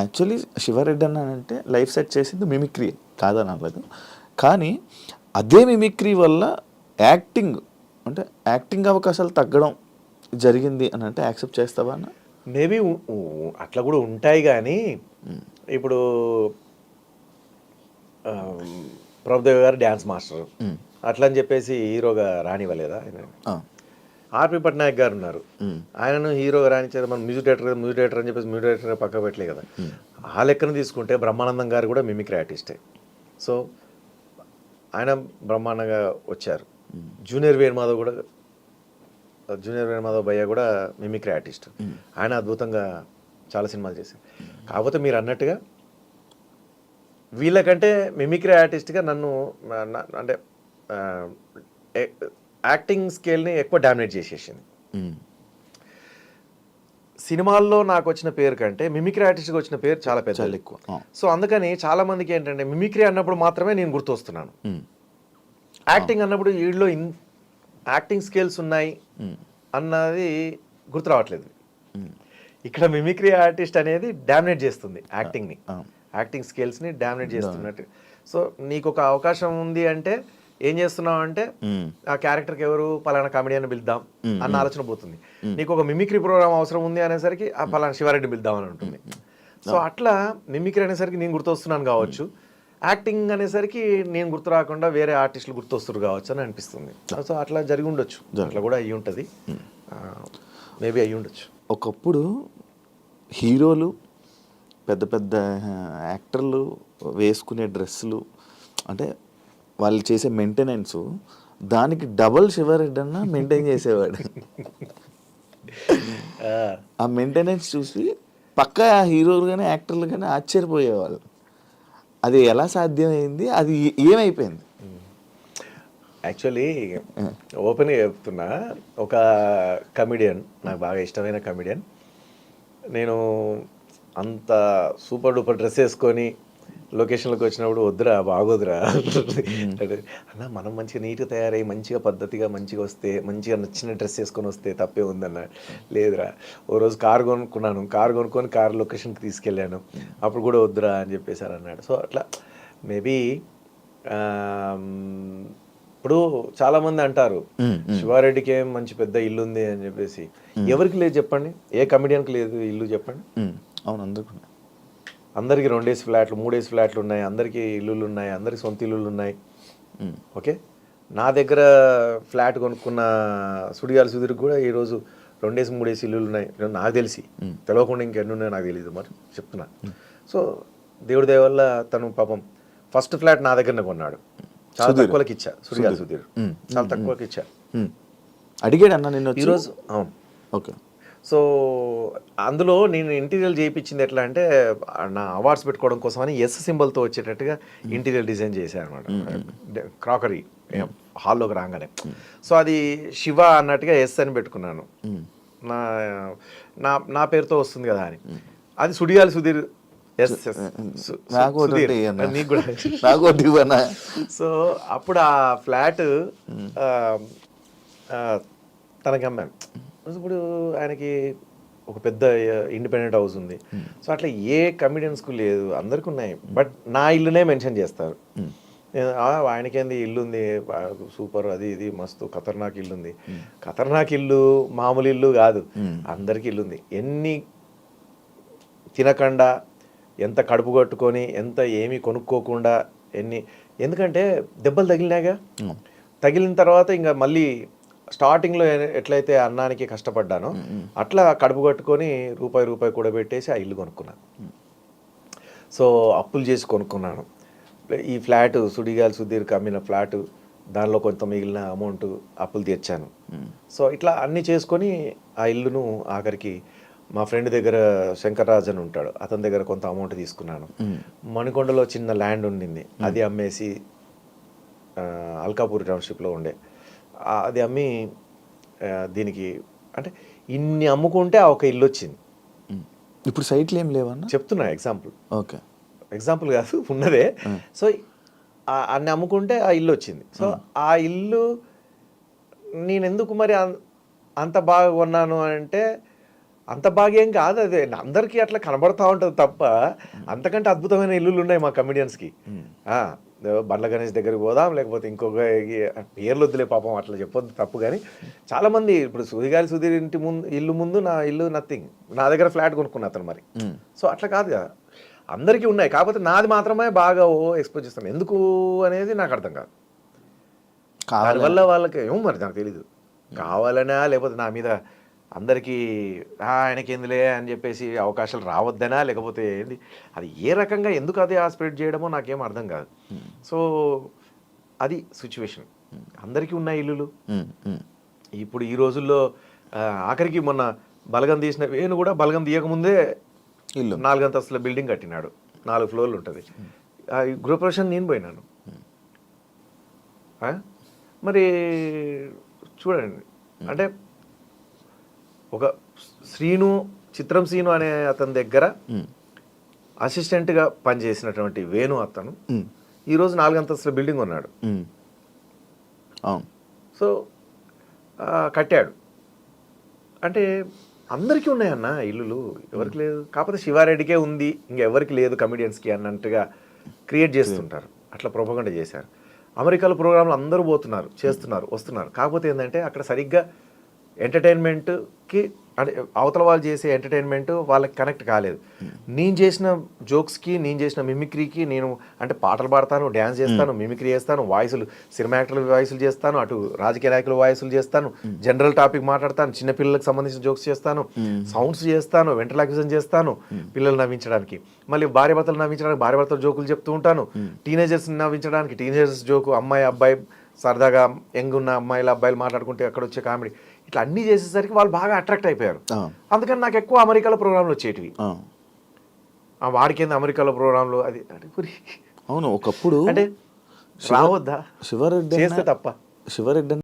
Actually Sivareddy అన్న అంటే life set చేసింది మిమిక్రీ కాదని అనలేదు కానీ అదే మిమిక్రీ వల్ల యాక్టింగ్ అంటే యాక్టింగ్ అవకాశాలు తగ్గడం జరిగింది అని అంటే యాక్సెప్ట్ చేస్తావా అన్న? మేబీ అట్లా కూడా ఉంటాయి కానీ ఇప్పుడు ప్రభుదేవ్ గారు డ్యాన్స్ మాస్టర్. అట్లా అని చెప్పేసి హీరోగా రానివ్వలేదా? ఆయన ఆర్పి పట్నాయక్ గారు ఉన్నారు. ఆయనను హీరోగా రాణించారు. మన మ్యూజిక్ డైరెక్టర్ కదా మ్యూజిక్ డైరెక్టర్ అని చెప్పేసి మ్యూజిక్ డైరెక్టర్ పక్క పెట్టలే కదా. ఆ లెక్కను తీసుకుంటే బ్రహ్మానందం గారు కూడా మిమిక్రీ ఆర్టిస్టే. సో ఆయన బ్రహ్మాండంగా వచ్చారు. జూనియర్ వేణుమాధవ్ కూడా జూనియర్ వేణుమాధవ్ భయ్య కూడా మిమిక్రీ ఆర్టిస్ట్. ఆయన అద్భుతంగా చాలా సినిమాలు చేశారు. కాకపోతే మీరు అన్నట్టుగా వీళ్ళకంటే మిమిక్రీ ఆర్టిస్ట్గా నన్ను అంటే యాక్టింగ్ స్కేల్ని ఎక్కువ డామినేట్ చేసేసింది. సినిమాల్లో నాకు వచ్చిన పేరు కంటే మిమిక్రీ ఆర్టిస్ట్కి వచ్చిన పేరు చాలా పెద్ద ఎక్కువ. సో అందుకని చాలా మందికి ఏంటంటే మిమిక్రీ అన్నప్పుడు మాత్రమే నేను గుర్తొస్తున్నాను. యాక్టింగ్ అన్నప్పుడు వీళ్ళలో ఇన్ యాక్టింగ్ స్కిల్స్ ఉన్నాయి అన్నది గుర్తు రావట్లేదు. ఇక్కడ మిమిక్రీ ఆర్టిస్ట్ అనేది డామినేట్ చేస్తుంది యాక్టింగ్ని. యాక్టింగ్ స్కిల్స్ని డామినేట్ చేస్తున్నట్టు. సో నీకు ఒక అవకాశం ఉంది అంటే ఏం చేస్తున్నావు అంటే ఆ క్యారెక్టర్కి ఎవరు? పలానా కామెడియన్ పిలుద్దాం అన్న ఆలోచన పోతుంది. నీకు ఒక మిమిక్రీ ప్రోగ్రామ్ అవసరం ఉంది అనేసరికి ఆ పలానా శివారెడ్డి పిలుద్దాం అని ఉంటుంది. సో అట్లా మిమిక్రీ అనేసరికి నేను గుర్తొస్తున్నాను కావచ్చు. యాక్టింగ్ అనేసరికి నేను గుర్తు రాకుండా వేరే ఆర్టిస్టులు గుర్తొస్తారు కావచ్చు అని అనిపిస్తుంది. సో అట్లా జరిగి ఉండొచ్చు. అట్లా కూడా అయ్యి ఉంటుంది. మేబీ అయ్యి ఉండొచ్చు. ఒకప్పుడు హీరోలు పెద్ద పెద్ద యాక్టర్లు వేసుకునే డ్రెస్సులు అంటే వాళ్ళు చేసే మెయింటెనెన్స్ దానికి డబల్ శివారెడ్డి అన్న మెయింటైన్ చేసేవాడు. ఆ. మెయింటెనెన్స్ చూసి పక్క హీరోలు కానీ యాక్టర్లు కానీ ఆశ్చర్యపోయేవాళ్ళు. అది ఎలా సాధ్యమైంది? అది ఏమైపోయింది? యాక్చువల్లీ ఓపెన్గా చెప్తున్నా ఒక కమిడియన్ నాకు బాగా ఇష్టమైన కమిడియన్ నేను అంత సూపర్ డూపర్ డ్రెస్ వేసుకొని లొకేషన్లోకి వచ్చినప్పుడు వద్దురా బాగోదురా. అన్న మనం మంచిగా నీట్గా తయారై మంచిగా పద్ధతిగా మంచిగా వస్తే మంచిగా నచ్చిన డ్రెస్ వేసుకొని వస్తే తప్పే ఉందన్న. లేదురా. ఓ రోజు కార్ కొనుక్కున్నాను. కార్ కొనుక్కొని కార్ లొకేషన్కి తీసుకెళ్ళాను. అప్పుడు కూడా వద్దురా అని చెప్పేసారు అన్నాడు. సో అట్లా మేబీ ఇప్పుడు చాలా మంది అంటారు శివారెడ్డికి ఏం మంచి పెద్ద ఇల్లు ఉంది అని చెప్పేసి. ఎవరికి లేదు చెప్పండి? ఏ కమిడియన్కి లేదు ఇల్లు చెప్పండి? అవును అందరికీ అందరికి రెండేసి ఫ్లాట్లు మూడేసి ఫ్లాట్లు ఉన్నాయి. అందరికీ ఇల్లులు ఉన్నాయి. అందరికి సొంత ఇల్లులు ఉన్నాయి. ఓకే? నా దగ్గర ఫ్లాట్ కొనుక్కున్న సుడిగాలి సుధీర్కి కూడా ఈరోజు రెండేసి మూడేసి ఇల్లులు ఉన్నాయి. నాకు తెలిసి. తెలియకుండా ఇంకెన్ని ఉన్నాయో నాకు తెలియదు మరి. చెప్తున్నా. సో దేవుడి దయ వల్ల తను పాపం ఫస్ట్ ఫ్లాట్ నా దగ్గరనే కొన్నాడు. చాలా తక్కువకి ఇచ్చా. సుడిగాలి సుధీర్. ఉమ్, చాలా తక్కువకి ఇచ్చా. అడిగాడు అన్న నిన్న వచ్చి? ఈరోజు అవును. ఓకే. సో అందులో నేను ఇంటీరియర్ చేయించింది ఎట్లా అంటే నా అవార్డ్స్ పెట్టుకోవడం కోసం అని ఎస్ సింబల్తో వచ్చేటట్టుగా ఇంటీరియర్ డిజైన్ చేశాను అనమాట క్రాకరీ. హాల్లోకి రాగానే. సో అది శివ అన్నట్టుగా ఎస్ అని పెట్టుకున్నాను. నా నా నా పేరుతో వస్తుంది కదా అని. అది సుడియాలి సుధీర్. సు- అప్పుడు ఆ ఫ్లాట్ తనకి అమ్మాను. ఇప్పుడు ఆయనకి ఒక పెద్ద ఇండిపెండెంట్ హౌస్ ఉంది. సో అట్లా ఏ కమిడియన్స్కు లేదు అందరికీ ఉన్నాయి. బట్ నా ఇల్లునే మెన్షన్ చేస్తారు. "ఆ, ఆయనకేంది ఇల్లు ఉంది సూపర్ అది ఇది మస్తు ఖతర్నాక్ ఇల్లు ఉంది ఖతర్నాక్ ఇల్లు మామూలు ఇల్లు కాదు. అందరికి ఇల్లు ఉంది ఎన్ని తినకుండా ఎంత కడుపు కట్టుకొని ఎంత ఏమీ కొనుక్కోకుండా ఎన్ని ఎందుకంటే దెబ్బలు తగిలినాగా తగిలిన తర్వాత ఇంకా మళ్ళీ స్టార్టింగ్లో ఎట్లయితే అన్నానికి కష్టపడ్డానో అట్లా కడుపు కట్టుకొని రూపాయి రూపాయి కూడా పెట్టేసి ఆ ఇల్లు కొనుక్కున్నాను సో అప్పులు చేసి కొనుక్కున్నాను. ఈ ఫ్లాట్ సుడిగాలి సుధీర్కి అమ్మిన ఫ్లాట్ దానిలో కొంత మిగిలిన అమౌంట్ అప్పులు తీర్చాను. సో ఇట్లా అన్నీ చేసుకొని ఆ ఇల్లును ఆఖరికి మా ఫ్రెండ్ దగ్గర శంకర్రాజ్ అని ఉంటాడు అతని దగ్గర కొంత అమౌంట్ తీసుకున్నాను. మణికొండలో చిన్న ల్యాండ్ ఉండింది. అది అమ్మేసి అల్కాపూర్ టౌన్షిప్లో ఉండే. అది అమ్మి దీనికి అంటే ఇన్ని అమ్ముకుంటే ఆ ఒక ఇల్లు వచ్చింది. ఇప్పుడు సైట్లు ఏం లేవన్నా? చెప్తున్నా ఎగ్జాంపుల్. ఓకే. ఎగ్జాంపుల్ కాదు ఉన్నదే. సో అన్ని అమ్ముకుంటే ఆ ఇల్లు వచ్చింది. సో ఆ. ఇల్లు నేను ఎందుకు మరి అంత బాగా కొన్నాను అంటే అంత భాగ్యం కాదు అదే. అందరికీ అట్లా కనబడతా ఉంటుంది తప్ప అంతకంటే అద్భుతమైన ఇల్లులు ఉన్నాయి మా కమిడియన్స్కి బండ్ల గణేష్ దగ్గరికి పోదాం లేకపోతే ఇంకొక పేర్లు వద్దులే పాపం అట్లా చెప్పొద్దు తప్పు కానీ చాలా మంది ఇప్పుడు సుధిగాలి సుధీర్ ఇంటి ముందు ఇల్లు ముందు నా ఇల్లు నథింగ్ నా దగ్గర ఫ్లాట్ కొనుక్కున్న అతను మరి. సో అట్లా కాదు కదా. అందరికీ ఉన్నాయి కాకపోతే నాది మాత్రమే బాగా ఓ ఎక్స్పోజ్ చేస్తాను ఎందుకు అనేది నాకు అర్థం కాదు. దానివల్ల వాళ్ళకి ఏమో మరి నాకు తెలీదు. కావాలనా లేకపోతే నా మీద అందరికీ "ఆ, ఆయనకి ఎందులే అని చెప్పేసి అవకాశాలు రావద్దనా? లేకపోతే ఏంది? అది ఏ రకంగా ఎందుకు అదే ఆ స్ప్రెడ్ చేయడమో నాకేం అర్థం కాదు. సో అది సిచ్యువేషన్. అందరికీ ఉన్నాయి ఇల్లులు. ఇప్పుడు ఈ రోజుల్లో ఆఖరికి మొన్న బలగం తీసిన వేణు కూడా బలగం తీయకముందే ఇల్లు. నాలుగంతస్తుల బిల్డింగ్ కట్టినాడు. నాలుగు ఫ్లోర్లు ఉంటుంది. గృహప్రవేశం నేను పోయినాను? మరి చూడండి. అంటే ఒక శ్రీను చిత్రం శ్రీను అనే అతని దగ్గర. అసిస్టెంట్గా పనిచేసినటువంటి వేణు అతను. ఈరోజు నాలుగంతస్తుల బిల్డింగ్ ఉన్నాడు. సో కట్టాడు. అంటే అందరికీ ఉన్నాయన్న ఇల్లులు. ఎవరికి లేదు. కాకపోతే శివారెడ్డికే ఉంది. ఇంకెవరికి లేదు కమిడియన్స్కి అన్నట్టుగా క్రియేట్ చేస్తుంటారు. అట్లా ప్రొపగండ చేశారు. అమెరికాలో ప్రోగ్రాంలు అందరూ పోతున్నారు చేస్తున్నారు వస్తున్నారు. కాకపోతే ఏంటంటే అక్కడ సరిగ్గా ఎంటర్టైన్మెంట్కి అంటే అవతల వాళ్ళు చేసే ఎంటర్టైన్మెంట్ వాళ్ళకి కనెక్ట్ కాలేదు. నేను చేసిన జోక్స్కి నేను చేసిన మిమిక్రీకి నేను అంటే పాటలు పాడతాను డ్యాన్స్ చేస్తాను మిమిక్రీ చేస్తాను వాయిస్లు సినిమా యాక్టర్ల వాయిస్లు చేస్తాను అటు రాజకీయ నాయకుల వాయిస్లు చేస్తాను జనరల్ టాపిక్ మాట్లాడతాను చిన్న పిల్లలకు సంబంధించిన జోక్స్ చేస్తాను సౌండ్స్ చేస్తాను వెంటలాక్విజన్ చేస్తాను పిల్లలు నవ్వించడానికి. మళ్ళీ భార్య భర్తలు నవ్వించడానికి భార్య భర్తలు జోకులు చెప్తూ ఉంటాను. టీనేజర్స్ నవ్వించడానికి టీనేజర్స్ జోకు అమ్మాయి అబ్బాయి సరదాగా యంగ్ ఉన్న అమ్మాయిలు అబ్బాయిలు మాట్లాడుకుంటే అక్కడ వచ్చే కామెడీ. ఇట్లా అన్నీ చేసేసరికి వాళ్ళు బాగా అట్రాక్ట్ అయిపోయారు. అందుకని నాకు ఎక్కువ అమెరికాలో ప్రోగ్రాంలు వచ్చేటివి. వాడికేంది అమెరికాలో ప్రోగ్రాంలు? అది అవును ఒకప్పుడు అంటే రావద్దా? శివరెడ్డి చేస్తే తప్ప. శివరెడ్డి